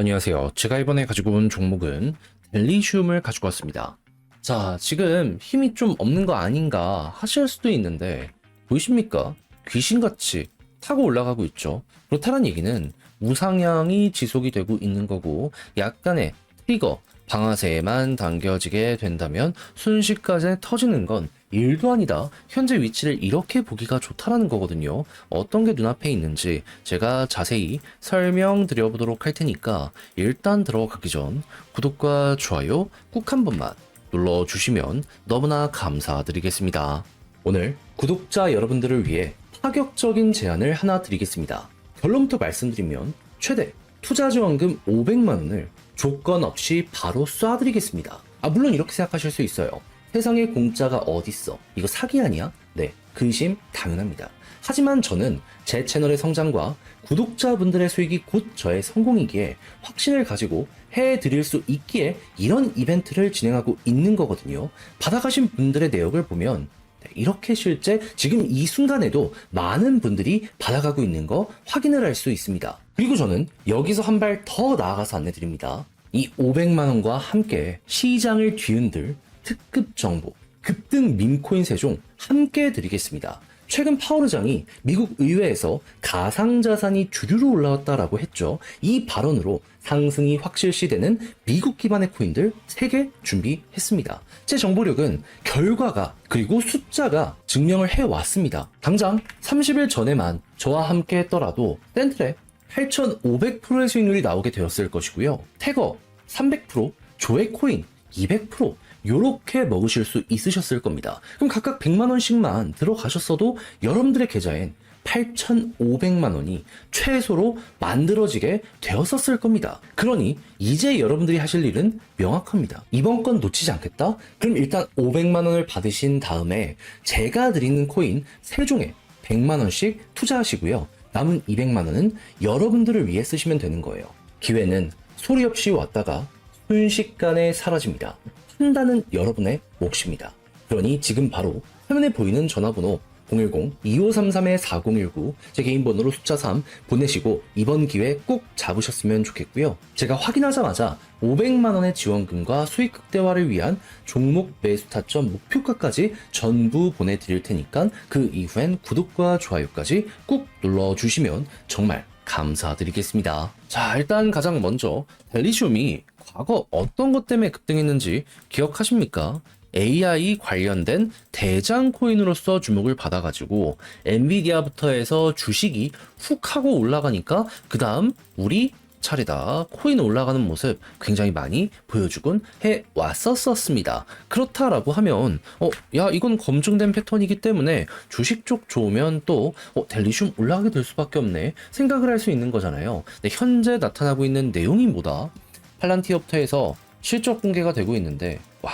안녕하세요. 제가 이번에 가지고 온 종목은 델리슘을 가지고 왔습니다. 자, 지금 힘이 좀 없는 거 아닌가 하실 수도 있는데 보이십니까? 귀신같이 타고 올라가고 있죠. 그렇다는 얘기는 우상향이 지속이 되고 있는 거고 약간의 트리거, 방아쇠에만 당겨지게 된다면 순식간에 터지는 건 일도 아니다. 현재 위치를 이렇게 보기가 좋다라는 거거든요. 어떤 게 눈앞에 있는지 제가 자세히 설명드려 보도록 할 테니까 일단 들어가기 전 구독과 좋아요 꾹 한 번만 눌러주시면 너무나 감사드리겠습니다. 오늘 구독자 여러분들을 위해 파격적인 제안을 하나 드리겠습니다. 결론부터 말씀드리면 최대 투자 지원금 500만 원을 조건 없이 바로 쏴드리겠습니다. 아 물론 이렇게 생각하실 수 있어요. 세상에 공짜가 어딨어? 이거 사기 아니야? 네, 근심 당연합니다. 하지만 저는 제 채널의 성장과 구독자분들의 수익이 곧 저의 성공이기에 확신을 가지고 해드릴 수 있기에 이런 이벤트를 진행하고 있는 거거든요. 받아가신 분들의 내역을 보면 네, 이렇게 실제 지금 이 순간에도 많은 분들이 받아가고 있는 거 확인을 할 수 있습니다. 그리고 저는 여기서 한 발 더 나아가서 안내드립니다. 이 500만원과 함께 시장을 뒤흔들 특급 정보, 급등 밈코인 세종 함께 드리겠습니다. 최근 파워르장이 미국 의회에서 가상자산이 주류로 올라왔다라고 했죠. 이 발언으로 상승이 확실시되는 미국 기반의 코인들 3개 준비했습니다. 제 정보력은 결과가 그리고 숫자가 증명을 해왔습니다. 당장 30일 전에만 저와 함께 했더라도 땡트랩 8,500%의 수익률이 나오게 되었을 것이고요. 태거 300%, 조회코인 200%, 요렇게 먹으실 수 있으셨을 겁니다. 그럼 각각 100만 원씩만 들어가셨어도 여러분들의 계좌엔 8,500만 원이 최소로 만들어지게 되었었을 겁니다. 그러니 이제 여러분들이 하실 일은 명확합니다. 이번 건 놓치지 않겠다? 그럼 일단 500만 원을 받으신 다음에 제가 드리는 코인 3종에 100만 원씩 투자하시고요. 남은 200만 원은 여러분들을 위해 쓰시면 되는 거예요. 기회는 소리 없이 왔다가 순식간에 사라집니다. 판단은 여러분의 몫입니다. 그러니 지금 바로 화면에 보이는 전화번호 010-2533-4019 제 개인 번호로 숫자 3 보내시고 이번 기회 꼭 잡으셨으면 좋겠고요. 제가 확인하자마자 500만원의 지원금과 수익 극대화를 위한 종목 매수 타점 목표가까지 전부 보내드릴 테니까 그 이후엔 구독과 좋아요까지 꾹 눌러주시면 정말 감사드리겠습니다. 자, 일단 가장 먼저 델리슘이 과거 어떤 것 때문에 급등했는지 기억하십니까? AI 관련된 대장 코인으로서 주목을 받아가지고 엔비디아부터 해서 주식이 훅 하고 올라가니까 그 다음 우리 차례다 코인 올라가는 모습 굉장히 많이 보여주곤 해 왔었었습니다. 그렇다라고 하면 어 야 이건 검증된 패턴이기 때문에 주식 쪽 좋으면 또 어, 델리슘 올라가게 될 수밖에 없네 생각을 할 수 있는 거잖아요. 근데 현재 나타나고 있는 내용이 뭐다? 팔란티어부터 해서 실적 공개가 되고 있는데 와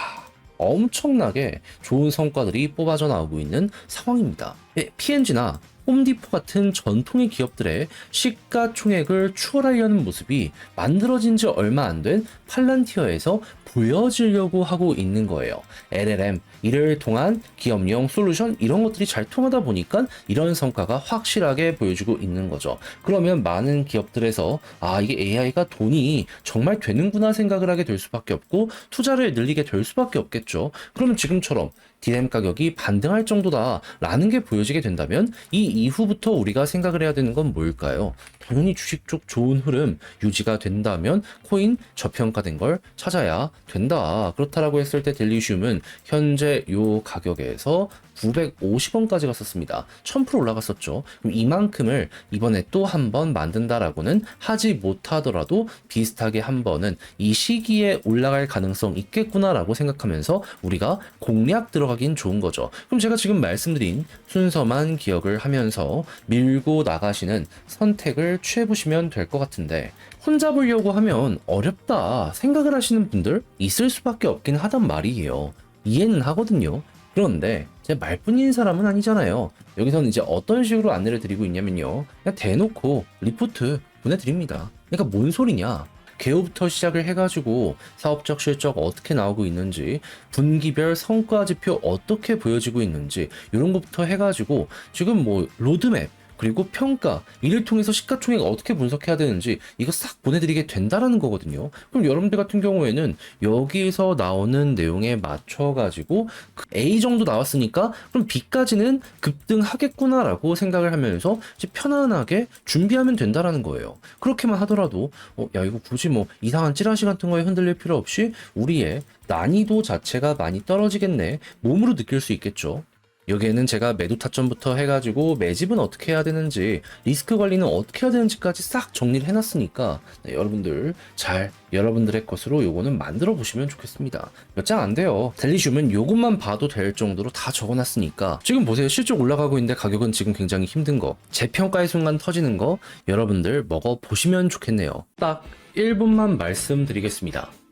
엄청나게 좋은 성과들이 뽑아져 나오고 있는 상황입니다. P&G나 홈디포 같은 전통의 기업들의 시가총액을 추월하려는 모습이 만들어진 지 얼마 안 된 팔란티어에서 보여지려고 하고 있는 거예요. LLM, 이를 통한 기업용 솔루션 이런 것들이 잘 통하다 보니까 이런 성과가 확실하게 보여주고 있는 거죠. 그러면 많은 기업들에서 아 이게 AI가 돈이 정말 되는구나 생각을 하게 될 수밖에 없고 투자를 늘리게 될 수밖에 없겠죠. 그러면 지금처럼 디램 가격이 반등할 정도다라는 게 보여지게 된다면 이 이후부터 우리가 생각을 해야 되는 건 뭘까요? 당연히 주식 쪽 좋은 흐름 유지가 된다면 코인 저평가된 걸 찾아야 된다. 그렇다라고 했을 때 델리슘은 현재 요 가격에서 950원까지 갔었습니다. 1000% 올라갔었죠. 그럼 이만큼을 이번에 또 한 번 만든다라고는 하지 못하더라도 비슷하게 한 번은 이 시기에 올라갈 가능성 있겠구나라고 생각하면서 우리가 공략 들어가긴 좋은 거죠. 그럼 제가 지금 말씀드린 순서만 기억을 하면서 밀고 나가시는 선택을 취해 보시면 될 것 같은데 혼자 보려고 하면 어렵다 생각을 하시는 분들 있을 수밖에 없긴 하단 말이에요. 이해는 하거든요. 그런데 제 말뿐인 사람은 아니잖아요. 여기서는 이제 어떤 식으로 안내를 드리고 있냐면요. 그냥 대놓고 리포트 보내드립니다. 그러니까 뭔 소리냐? 개요부터 시작을 해가지고 사업적 실적 어떻게 나오고 있는지 분기별 성과 지표 어떻게 보여지고 있는지 이런 것부터 해가지고 지금 뭐 로드맵 그리고 평가, 이를 통해서 시가총액 어떻게 분석해야 되는지 이거 싹 보내드리게 된다라는 거거든요. 그럼 여러분들 같은 경우에는 여기에서 나오는 내용에 맞춰가지고 그 A 정도 나왔으니까 그럼 B까지는 급등하겠구나라고 생각을 하면서 이제 편안하게 준비하면 된다라는 거예요. 그렇게만 하더라도 어, 야 이거 굳이 뭐 이상한 찌라시 같은 거에 흔들릴 필요 없이 우리의 난이도 자체가 많이 떨어지겠네 몸으로 느낄 수 있겠죠. 여기에는 제가 매도 타점부터 해가지고 매집은 어떻게 해야 되는지 리스크 관리는 어떻게 해야 되는지까지 싹 정리를 해놨으니까 네, 여러분들 잘 여러분들의 것으로 요거는 만들어 보시면 좋겠습니다. 몇 장 안 돼요. 델리슘은 요것만 봐도 될 정도로 다 적어놨으니까 지금 보세요 실적 올라가고 있는데 가격은 지금 굉장히 힘든 거 재평가의 순간 터지는 거 여러분들 먹어 보시면 좋겠네요. 딱 1분만 말씀드리겠습니다.